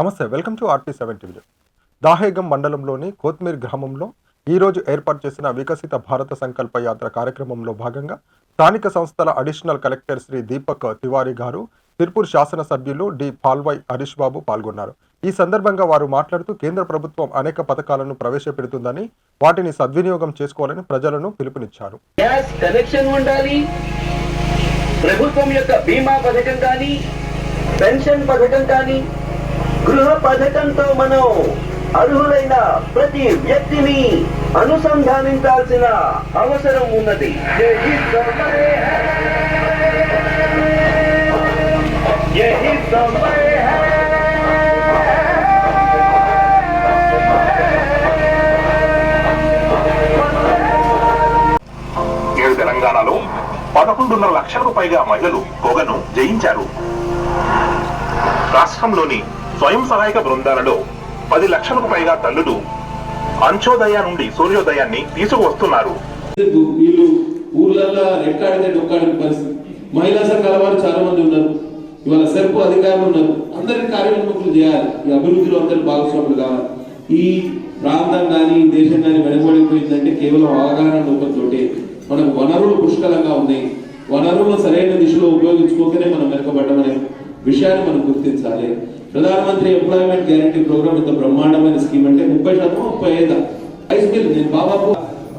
నమస్తే welcome to RT seven TV Dahegam మండలంలోని కోత్మీర్ గ్రామంలో ఈరోజు ఏర్పాటు చేసిన వికసిత భారత సంకల్ప యాత్ర కార్యక్రమంలో భాగంగా స్థానిక సంస్థల అడిషనల్ కలెక్టర్ శ్రీ దీపక్ తివారీ గారు తిరుపూర్ శాసనసభ్యులు డి పాల్వాయ్ హరీష్ బాబు పాల్గొన్నారు. ఈ సందర్భంగా వారు మాట్లాడుతూ కేంద్ర ప్రభుత్వం అనేక పథకాలను ప్రవేశపెడుతుందని వాటిని సద్వినియోగం చేసుకోవాలని ప్రజలను పిలుపునిచ్చారు. గ్యాస్ కనెక్షన్ ఉండాలి. ప్రభుత్వం యొక్క బీమా పథకం కానీ పెన్షన్ పథకం కానీ గృహ పథకంతో మనం అర్హులైన ప్రతి వ్యక్తిని అనుసంధానించాల్సిన అవసరం ఉన్నది. యహీ తెలంగాణలో పదకొండున్నర లక్షలకు పైగా మహిళలు పొగను జయించారు. రాష్ట్రంలోని స్వయం సహాయక బృందాలలో పది లక్షలకు పైగా తల్లులు అంచోదయ నుండి సూర్యోదయాన్ని తీసుకువస్తున్నారు. వీళ్ళు ఊర్లలో రెక్కాడితే డొక్కాడిన పరిస్థితి. మహిళా సంఘాల వారు చాలా మంది ఉన్నారు. ఇవాళ సెర్పు అధికారులు ఉన్నారు. అందరికి కార్యోన్ముఖులు చేయాలి. ఈ అభివృద్ధిలో అందరు భాగస్వాములు కావాలి. ఈ ప్రాంతం కానీ దేశం కానీ వెనకబడిపోయిందంటే కేవలం అవగాహన లోపంతోటే. మనకు వనరులు పుష్కలంగా ఉన్నాయి. వనరులను సరైన దిశలో ఉపయోగించుకోకనే మనం వెనకబడ్డమనే విషయాన్ని మనం గుర్తించాలి. ప్రధానమంత్రి ఎంప్లాయ్మెంట్ గ్యారంటీ ప్రోగ్రామ్ ఇంత బ్రహ్మాండమైన స్కీమ్ అంటే ముప్పై శాతం ముప్పై ఐదు. నేను బాబాకు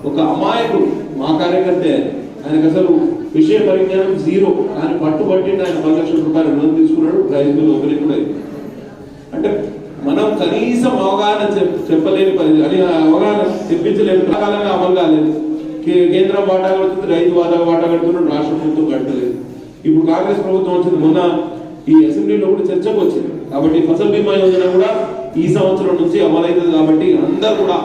ఒక అమాయకుడు మా కార్యకర్తే ఆయన. ఆయనకు అసలు విషయ పరిజ్ఞానం జీరో. ఆయన పట్టుబట్టిండి ఆయన పది లక్షల రూపాయలు రుణం తీసుకున్నాడు. రైస్ మిల్ ఓపెనింగ్ కూడా అంటే మనం కనీసం అవగాహన చెప్పలేని పరిస్థితి అని అవగాహన తెప్పించలేని ప్రకారంగా అమలు కాలేదు. కే- కేంద్రం వాటా కడుతుంది రైతు వాటా వాటా కడుతున్నాడు రాష్ట్ర ప్రభుత్వం కట్టలేదు ఇప్పుడు కాంగ్రెస్ ప్రభుత్వం వచ్చింది మొన్న ఈ అసెంబ్లీలో కూడా చర్చకు వచ్చింది. కాబట్టి ఫసల్ బీమా యోజన కూడా ఈ సంవత్సరం నుంచి అమలవుతుంది కాబట్టి అందరూ కూడా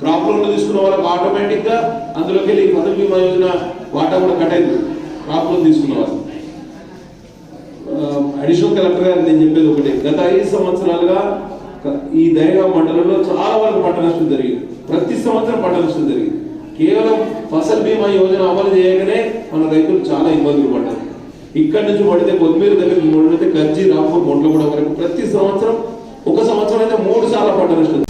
క్రాప్ లోన్లు తీసుకున్న వాళ్ళకి ఆటోమేటిక్గా అందులోకి వెళ్ళి ఫసల్ బీమా యోజన వాటా కూడా కట్ అయింది. క్రాప్ లోన్ తీసుకున్న వాళ్ళు. అడిషనల్ కలెక్టర్ గారు నేను చెప్పేది ఒకటి. గత ఐదు సంవత్సరాలుగా ఈ దయగా మండలంలో చాలా వరకు పంట నష్టం జరిగింది. ప్రతి సంవత్సరం పంట నష్టం జరిగింది. కేవలం ఫసల్ బీమా యోజన అమలు చేయగానే మన రైతులు చాలా ఇబ్బందులు పడ్డారు. ఇక్కడ నుంచి పడితే కొత్తిమీర దగ్గర నుంచి పడితే గజ్జి రాంపూర్ మొండ్లగూడ వరకు ప్రతి సంవత్సరం ఒక సంవత్సరం అయితే మూడు సార్లు పంట నష్టం.